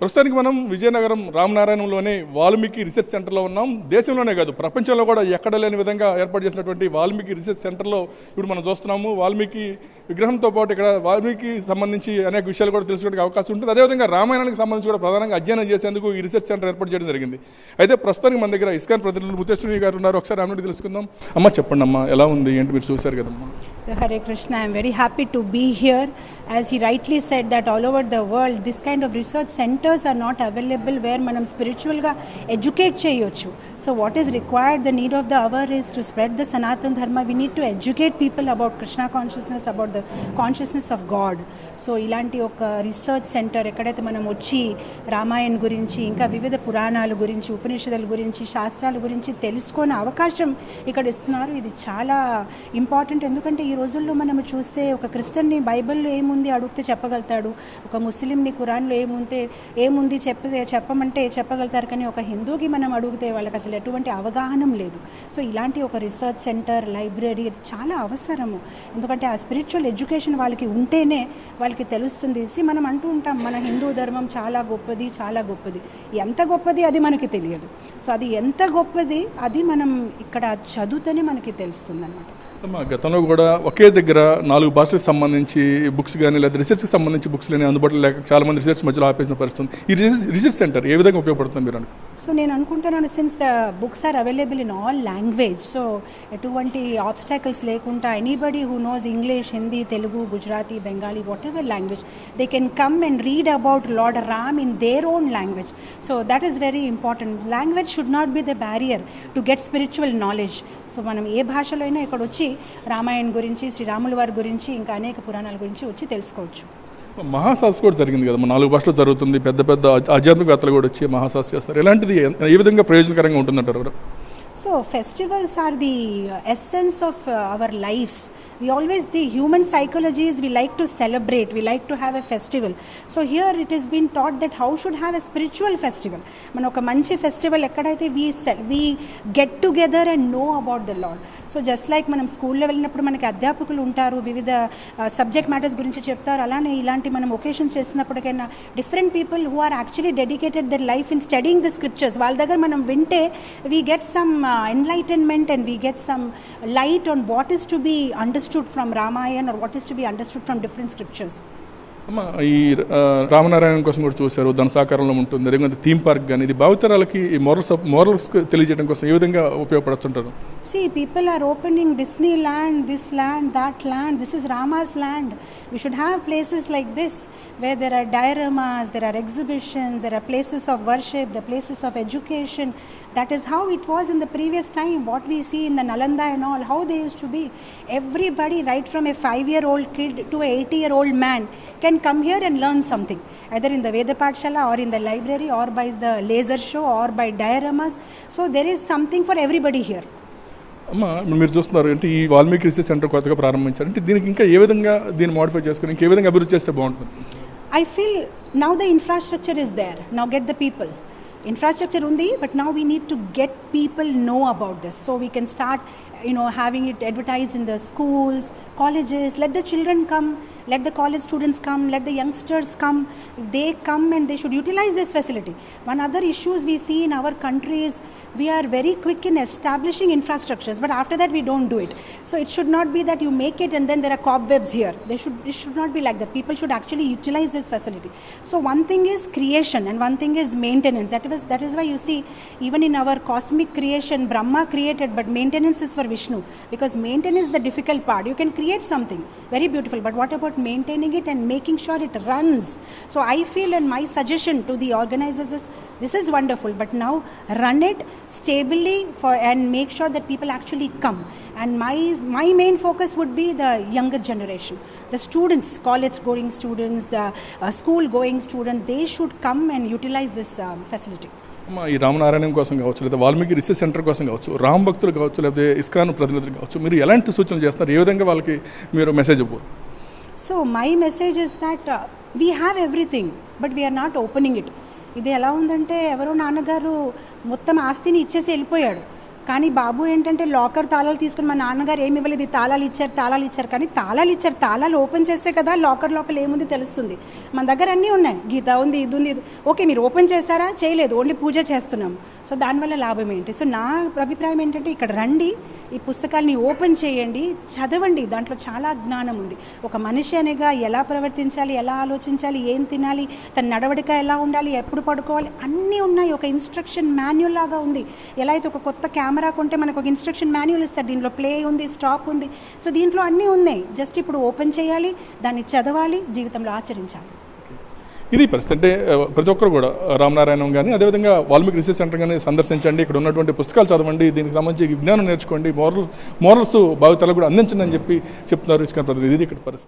ప్రస్తుతానికి మనం విజయనగరం రామనారాయణంలోని వాల్మీకి రీసెర్చ్ సెంటర్లో ఉన్నాం. దేశంలోనే కాదు ప్రపంచంలో కూడా ఎక్కడ లేని విధంగా ఏర్పాటు చేసినటువంటి వాల్మీకి రీసెర్చ్ సెంటర్లో ఇప్పుడు మనం చూస్తున్నాము. వాల్మీకి విగ్రహంతో పాటు ఇక్కడ వాల్మీకి సంబంధించి అనేక విషయాలు కూడా తెలుసుకోవడానికి అవకాశం ఉంటుంది. అదేవిధంగా రామాయణానికి సంబంధించి కూడా ప్రధానంగా అధ్యయనం చేసేందుకు ఈ రీసెర్చ్ సెంటర్ ఏర్పాటు చేయడం జరిగింది. అయితే ప్రస్తుతానికి మన దగ్గర ఇస్కాన్ ప్రతినిధులు ముతేశ్వరి గారు ఉన్నారు. ఒకసారి ఆమె తెలుసుకుందాం. అమ్మ చెప్పండి అమ్మా ఎలా ఉంది? ఏంటి మీరు చూశారు కదమ్మా? Hare Krishna, I am very happy to be here. As he rightly said, that all over the world, this kind of research centers are not available where మనం స్పిరిచువల్గా ఎడ్యుకేట్ చేయొచ్చు. So what is required the need of the hour is to spread the Sanatana Dharma we need to educate people about Krishna consciousness about the consciousness of God so ఇలాంటి ఒక research centre ఎక్కడైతే మనం వచ్చి రామాయణ్ గురించి ఇంకా వివిధ పురాణాల గురించి ఉపనిషదాల గురించి శాస్త్రాల గురించి తెలుసుకునే అవకాశం ఇక్కడ ఇస్తున్నారు. ఇది చాలా ఇంపార్టెంట్ ఎందుకంటే ఈ రోజుల్లో మనం చూస్తే ఒక క్రిస్టియన్ని బైబిల్లో ఏముంది అడిగితే చెప్పగలుగుతాడు. ఒక ముస్లింని కురాన్లో ఏముంటే ఏముంది? చెప్పే చెప్పమంటే చెప్పగలుగుతారు కానీ ఒక హిందూకి మనం అడిగితే వాళ్ళకి అసలు ఎటువంటి అవగాహన లేదు. సో ఇలాంటి ఒక రీసెర్చ్ సెంటర్ లైబ్రరీ అది చాలా అవసరము. ఎందుకంటే ఆ స్పిరిచువల్ ఎడ్యుకేషన్ వాళ్ళకి ఉంటేనే వాళ్ళకి తెలుస్తుంది. మనం అంటూ ఉంటాం మన హిందూ ధర్మం చాలా గొప్పది చాలా గొప్పది. ఎంత గొప్పది అది మనకి తెలియదు. సో అది ఎంత గొప్పది అది మనం ఇక్కడ చదువుతూనే మనకి తెలుస్తుంది అనమాట మా గతంలో కూడా ఒకే దగ్గర నాలుగు భాషలకు సంబంధించి బుక్స్ కానీ లేదా రీసెర్చ్కి సంబంధించి బుక్స్ లేని అందుబాటులో లేక చాలా మంది రీసెర్చ్ మధ్యలో ఆపేసిన పరిస్థితి ఈ రీసెర్చ్ రీసెర్చ్ సెంటర్ ఏ విధంగా ఉపయోగపడుతుంది మీరు సో నేను అనుకుంటున్నాను since the books are available in all language so ఎటువంటి ఆబ్స్టాకల్స్ లేకుండా anybody who knows English Hindi Telugu Gujarati Bengali whatever language they can come and read about lord Ram in their own language so that is very important language should not be the barrier to get spiritual knowledge so మనం ఏ భాషలో అయినా ఇక్కడ వచ్చి రామాయణ గురించి శ్రీరాముల వారి గురించి ఇంకా అనేక పురాణాల గురించి వచ్చి తెలుసుకోవచ్చు. మహాసాస్ కూడా జరిగింది కదా నాలుగు భాషలు జరుగుతుంది పెద్ద పెద్ద ఆధ్యాత్మికవేత్తలు కూడా వచ్చి మహాసాస్ చేస్తారు. ఇలాంటిది ఏ- ఏ విధంగా ప్రయోజనకరంగా ఉంటుందంటారు So festivals are the essence essence of uh, our lives. We always, the human psychology is we like to celebrate, we like to have a festival. So here it has been taught that how should have a spiritual festival. మన ఒక మంచి festival ఎక్కడైతే we we get together and know about the lord so just like మనం స్కూల్లో వెళ్ళినప్పుడు మనకి అధ్యాపకులు ఉంటారు వివిధ uh, సబ్జెక్ట్ మ్యాటర్స్ గురించి చెప్తారు అలానే ఇలాంటి మనం occasions చేసినప్పటికైనా different people who are actually dedicated their life in studying the scriptures వాళ్ళ దగ్గర మనం వింటే we get some Uh, enlightenment and we get some light on what is to be understood from Ramayana or what is to be understood from different scriptures. ఈ రామనారాయణ కోసం కూడా చూశారు ధనసాకారంలో ఉంటుంది అదేవిధంగా థీమ్ పార్క్ కానీ ఇది భావితరాలకి ఈ మోరల్స్ మోరల్స్ తెలియజేయడం కోసం ఏ విధంగా ఉపయోగపడుతుంటారు? See people are opening Disneyland this land that land this is Rama's land we should have places like this way there are dioramas there are exhibitions there are places of worship the places of education that is how it was in the previous time what we see in the Nalanda and all how they use to be everybody right from a five year old kid to eighty year old man can can come here and learn something, either in the Veda Patshala or in the library or by the laser show or by dioramas. So there is something for everybody here. అమ్మ మీరు చూస్తున్నారు అంటే ఈ Valmiki research centre కొత్తగా ప్రారంభించారు అంటే దీనికి ఇంకా ఏ విధంగా దీన్ని మోడిఫై చేసుకుని ఇంకా ఏ విధంగా అభివృద్ధి చేస్తే బాగుంటుంది I feel now the infrastructure is there. Now get the people. Infrastructure undi, but now we need to get people know about this. So we can start, you know, having it advertised in the schools, colleges. Let the children come. Let the college students come. Let the youngsters come. They come and they should utilize this facility. One other issues we see in our country is we are very quick in establishing infrastructures, but after that we don't do it. So it should not be that you make it and then there are cobwebs here. They should it should not be like that. People should actually utilize this facility. So one thing is creation and one thing is maintenance. That was that is why you see even in our cosmic creation, Brahma created, but maintenance is for Vishnu because maintenance is the difficult part. You can create something very beautiful, but what about maintaining it and making sure it runs? So I feel and my suggestion to the organizers is this is wonderful, but now run it stably for and make sure that people actually come. And my my main focus would be the younger generation, the students, college going students, the uh, school going students. They should come and utilize this um, facility. ఈ రామనారాయణం కోసం కావచ్చు లేదా Valmiki research centre కోసం కావచ్చు రామ్ భక్తులు కావచ్చు లేదా ISKCON ప్రతినిధులు కావచ్చు మీరు ఎలాంటి సూచనలు చేస్తున్నారు? ఏ విధంగా వాళ్ళకి మీరు మెసేజ్ ఇవ్వదు so my message is that we have everything but we're not opening it ఇది ఎలా ఉందంటే ఎవరో నాన్నగారు మొత్తం ఆస్తిని ఇచ్చేసి వెళ్ళిపోయాడు. కానీ బాబు ఏంటంటే లాకర్ తాళాలు తీసుకుని మా నాన్నగారు ఏమి ఇవ్వలేదు ఈ తాళాలు ఇచ్చారు తాళాలు ఇచ్చారు. కానీ తాళాలు ఇచ్చారు తాళాలు ఓపెన్ చేస్తే కదా లాకర్ లోపల ఏముంది తెలుస్తుంది. మన దగ్గర అన్నీ ఉన్నాయి. గీత ఉంది ఇది ఉంది ఇది. ఓకే మీరు ఓపెన్ చేశారా? చేయలేదు. ఓన్లీ పూజ చేస్తున్నాం. సో దానివల్ల లాభం ఏంటి? సో నా అభిప్రాయం ఏంటంటే ఇక్కడ రండి ఈ పుస్తకాల్ని ఓపెన్ చేయండి చదవండి. దాంట్లో చాలా జ్ఞానం ఉంది. ఒక మనిషి అనేగా ఎలా ప్రవర్తించాలి ఎలా ఆలోచించాలి ఏం తినాలి తన నడవడిక ఎలా ఉండాలి ఎప్పుడు పడుకోవాలి అన్నీ ఉన్నాయి. ఒక ఇన్స్ట్రక్షన్ మాన్యువల్ లాగా ఉంది. ఎలా అయితే ఒక కొత్త కెమెరా కొంటే మనకు ఒక ఇన్స్ట్రక్షన్ మాన్యువల్ ఇస్తారు. దీంట్లో ప్లే ఉంది స్టాప్ ఉంది. సో దీంట్లో అన్నీ ఉన్నాయి. జస్ట్ ఇప్పుడు ఓపెన్ చేయాలి దాన్ని చదవాలి జీవితంలో ఆచరించాలి. ఇది పరిస్థితి అంటే ప్రతి ఒక్కరు కూడా రామనారాయణం కానీ అదేవిధంగా వాల్మీకి రీసెర్చ్ సెంటర్ కానీ సందర్శించండి. ఇక్కడ ఉన్నటువంటి పుస్తకాలు చదవండి. దీనికి సంబంధించి విజ్ఞానం నేర్చుకోండి. మోరల్స్ మోరల్స్ భావితలకు కూడా అందించండి అని చెప్పి చెప్తున్నారు ఇసుక ప్రతినిధి. ఇది ఇక్కడ పరిస్థితి.